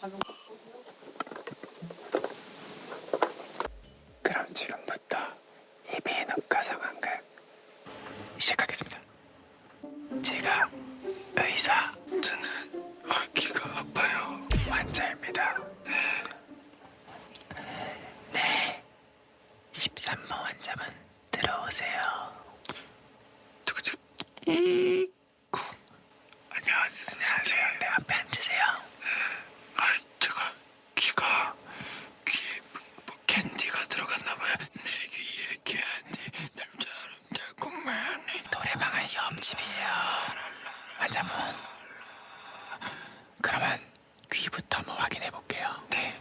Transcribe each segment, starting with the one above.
그럼 13호 환자분 들어오세요. 이구. 안녕하세요. 안녕하세요. 네, 앞에 앉으세요. 아, 제가 귀가 귀에 뭐 캔디가 들어갔나 봐요. 내 귀에 캔디 남자름 달콤한 노래방은 옆집이에요. 환자분. 그러면 귀부터 한번 확인해 볼게요. 네.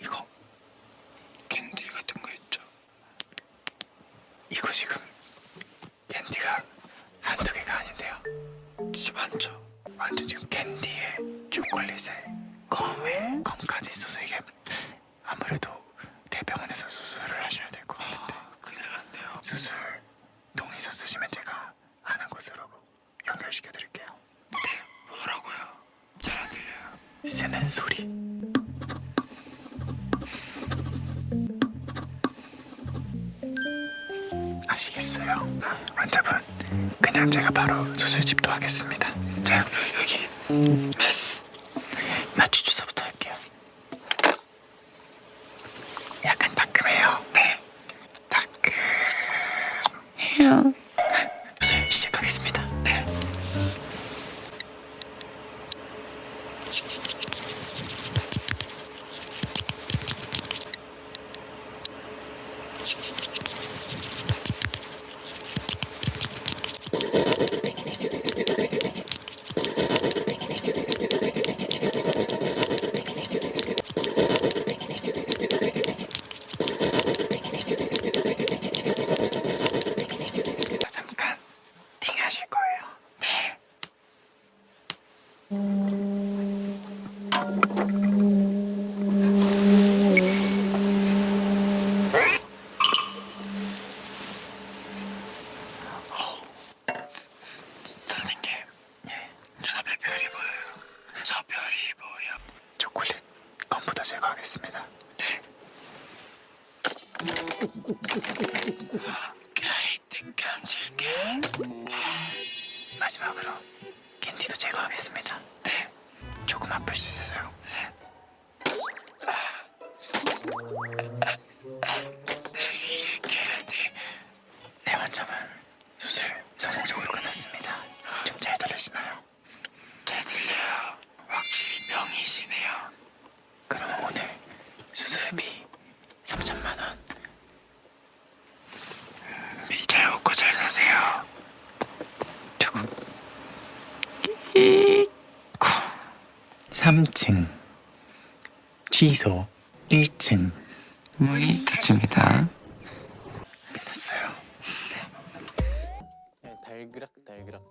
이거 캔디 같은 거 있죠? 이거 지금 캔디가 한두 개가 아닌데요. 지 많죠? 완전 지금 캔디에 초콜릿에 껌에 껌까지 있어서 이게 아무래도 대병원에서 수술을 하셔야 될 것 같은데. 큰일 났네요. 수술 동의서 쓰시면 제가 아는 곳으로 연결시켜 드릴게요. 네, 뭐라고요? 잘 안 들려요. 새는 소리. 아시겠어요? 환자분, 그냥 제가 바로 수술 집도 하겠습니다. 자, 여기 마취 주사부터 할게요. 약간 따끔해요. 네, 따끔해요. 시작하겠습니다. 네. 자, 잠깐 띵하실 거예요. 네. 선생님, 예. 눈앞에 별이 보여요. 저 별이 보여. 초콜릿 껌부터 제거하겠습니다. 네. 가이득감 질게. 마지막으로 캔디도 제거하겠습니다. 네. 조금 아플 수 있어요. 네. 내 귀에 캔디. 네 환자분 수술 성공적으로 끝났습니다. 좀 잘 들리시나요? 잘 들려요. 확실히 명이시네요. 그럼 오늘 수술비 3천만 원. 잘 먹고 잘 사세요. 두고. 3층. 취소. 1층. 문이 닫힙니다. 끝났어요. 달그락 달그락